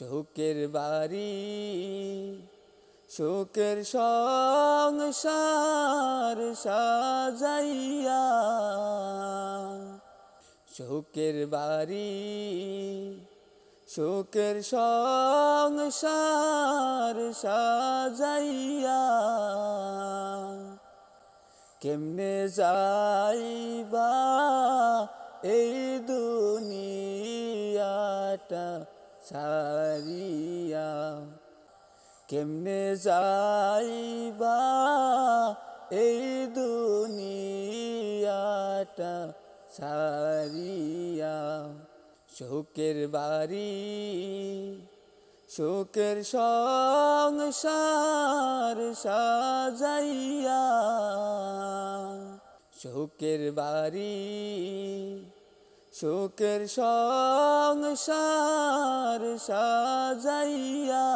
শোকের বাড়ি শোকের সংসার সাজাইয়া। শোকের বাড়ি শোকের সংসার সাজাইয়া। কেমনে যাইবা এই দুনিয়াটা? সারিয়া কেমনে যাইবা এই দুনিয়াটা সারিয়া? শোকের বাড়ি শোকের সংসার সাজাইয়া শোকের বাড়ি শোকের সংসার সাজাইয়া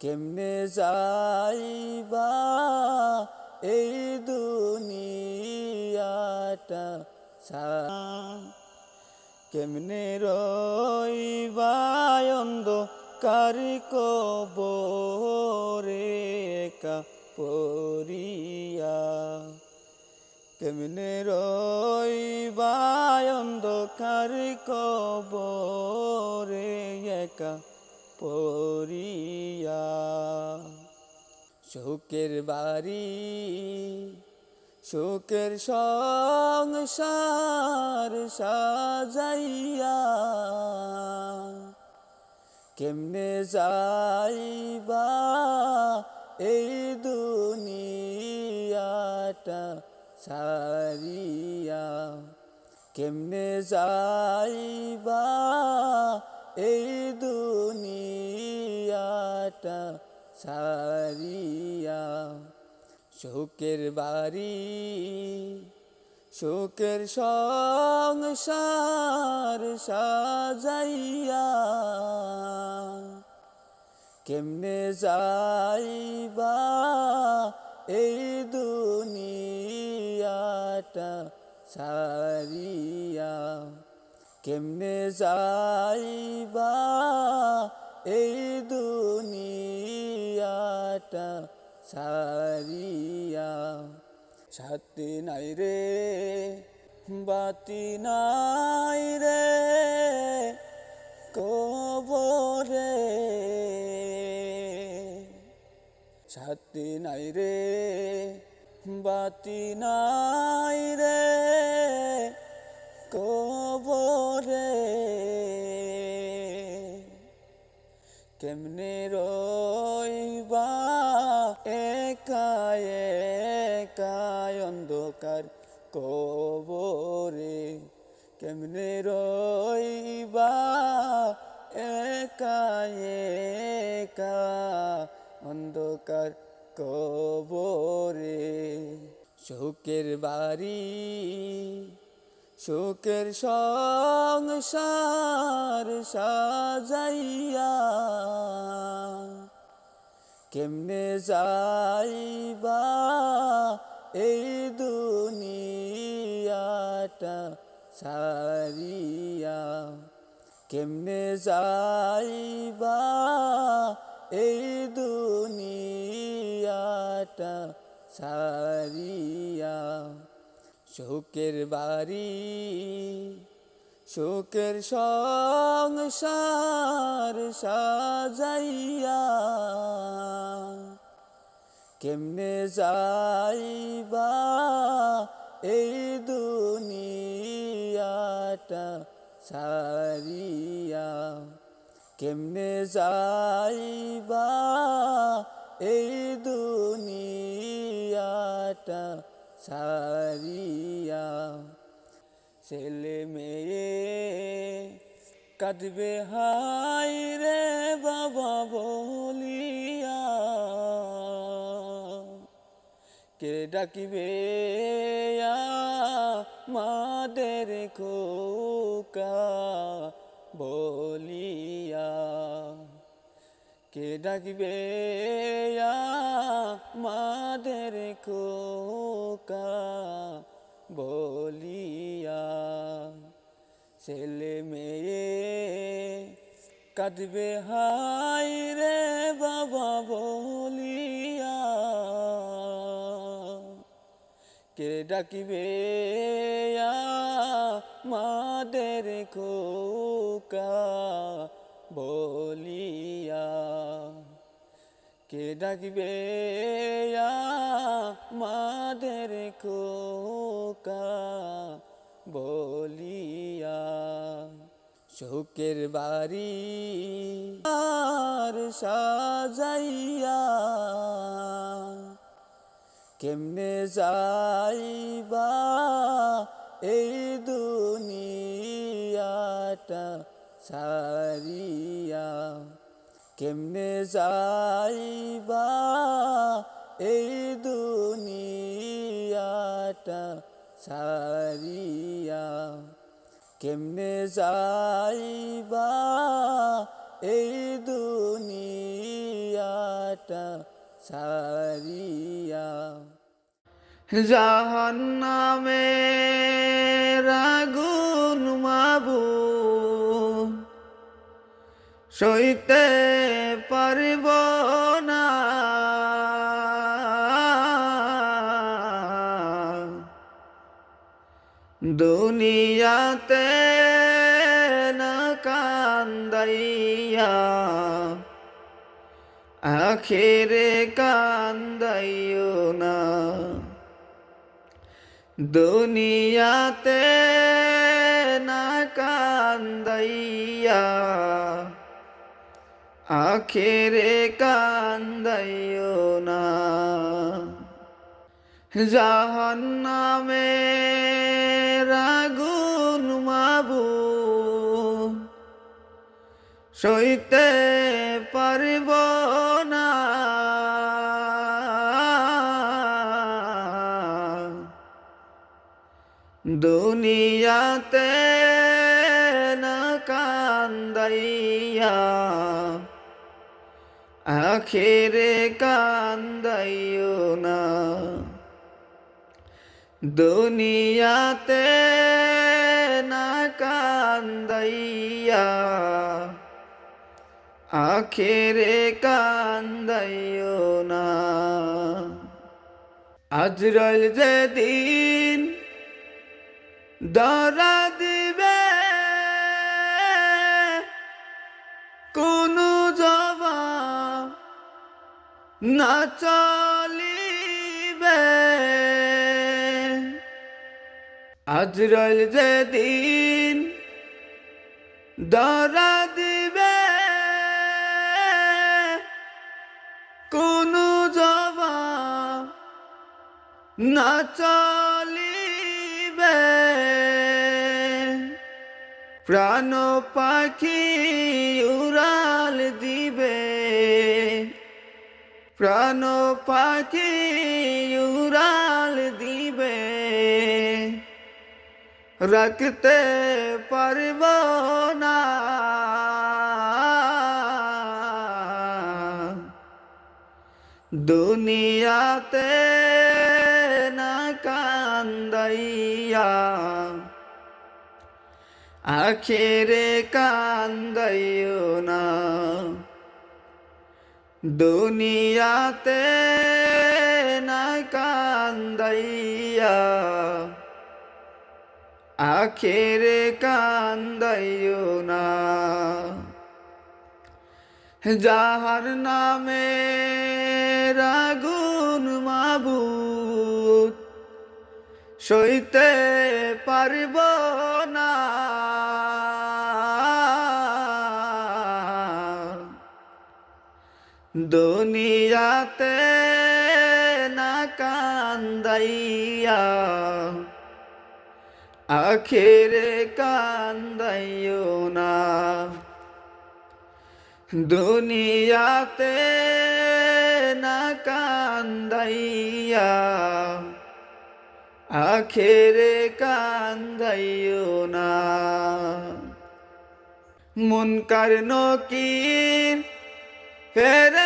কেমনে যাইবা এই দুনিয়াটা কেমনে রইবা অন্ধকার কবরে একা পরিয়া কেমনে রইবা অন্ধকার কবরে একা পরিয়া শোকের বাড়ি শোকের সংসার সাজাইয়া। কেমনে যাইবা এই দুনিয়াটা সারিয়া কেমনে যাইবা এই দুনিয়াটা সারিয়া? শোকের বাড়ি শোকের সংসার সাজাইয়া কেমনে যাইবা এই দুনিয়াটা সারিয়া। কেমনে যাইবা এই দুনিয়াটা সারিয়া? সাথী নাই রে, বাতি নাই রে, কবরে। সাথী নাই রে বাতি নাই রে, কবরে। কেমনে রইবা একা একা অন্ধকার কবরে? কেমনে রইবা একা একা অন্ধকার কবরে? শোকের বাড়ি শোকের সংসার সাজাইয়া কেমনে যাইবা এই দুনিয়াটা সারিয়া কেমনে যাইবা এই দুনিয়াটা সারিয়া শোকের বাড়ি শোকের সংসার সাজাইয়া কেমনে যাইবা এই দুনিয়াটা সারিয়া কেমনে যাইবা এই দুনিয়াটা সারিয়া। ছেলে মেয়ে কাঁদবে হাই রে বাবা বলিয়া। কে ডাকিবে মাদের খোকা বলিয়া। কে ডাকবে মাদের খোকা? বলিয়া ছেলে মেয়ে কাঁদবে হাই রে বাবা, বলিয়া কে ডাকিবে মাদের খোকা? বলিয়া কে ডাকিবে মাদের খোকা? বলিয়া শোকের বাড়ি আর সাজাইয়া কেমনে যাইবা এই দুনিয়াটা সারিয়া কেমনে যাইবা এই দুনিয়াটা সারিয়া কেমনে যাইবা এই দুনিয়াটা সারিয়া জাহান্নামে রাগুন সইতে পারব না। দুনিয়াতে না কান্দাইয়া আখেরে কান্দাইও না। দুনিয়াতে না কান্দাইয়া আখেরে কান্দাইও না। জাহান্নামে রাগুন মাবু। সইতে পারব না। দুনিয়াতে না কান্দাইয়া। আখেরে কান্দাইও না। দুনিয়াতে না কান্দাইয়া। আখেরে কান্দাইও না। আজরাল যেদিন দরা না চলিবে। যেদিন দরা দিবে কোনো জবাব না চলিবে। প্রাণ পাখি উড়াল দিবে প্রাণ পাখি উড়াল দিবে। রাখতে পারব না। দুনিয়াতে না কান্দাইয়া আখেরে কান্দাইও না। দুনিয়াতে না কান্দাইয়া আখেরে কান্দাইও না। যাহার নামে রাগুন মাবুত সইতে পারব না। দুনিয়াতে না কান্দাইয়া, আখেরে কান্দাইও না। দুনিয়াতে না কান্দাইয়া, আখেরে কান্দাইও না। মুনকার নকির ফেরস্তায়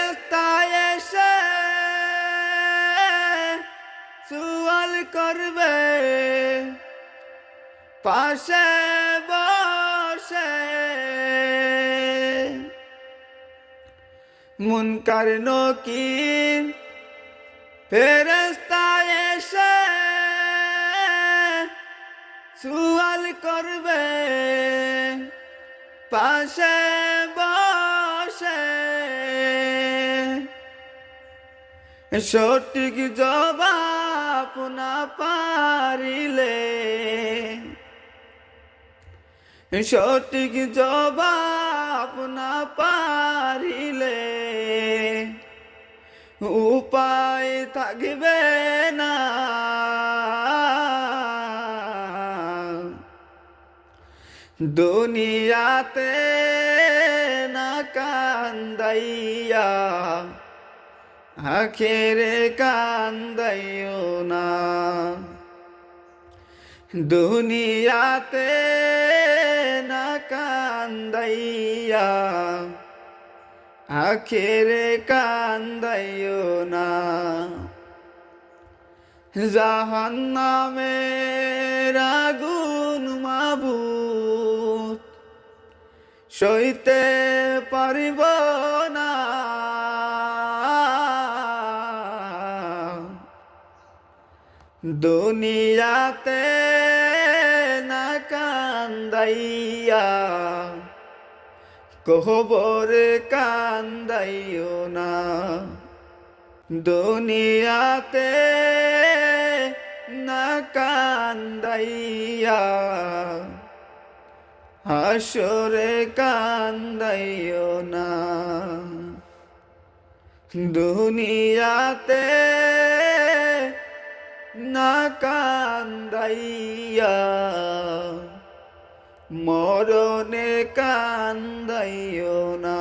পাশে বসে। মুনকার নকির ফেরেস্তা এসে সুয়াল করবে। পাশে বসে। সঠিক জবাব না পারিলে সঠিক জবাব না পারিলে উপায় থাকবে না। দুনিয়াতে না কান্দাইয়া আখেরে কান্দাইও না। দুনিয়াতে না কান্দাইয়া আখেরে কান্দাইও না। জাহান্নামের আগুন মাবুত সইতে পারিব দুনিয়াতে না কান্দাইয়া কহবর কান্দাইও না। দুনিয়াতে না কান্দাইয়া হাসরে কান্দাইও না। দুনিয়াতে না কান্দাইয়া মরণে কান্দাইও না।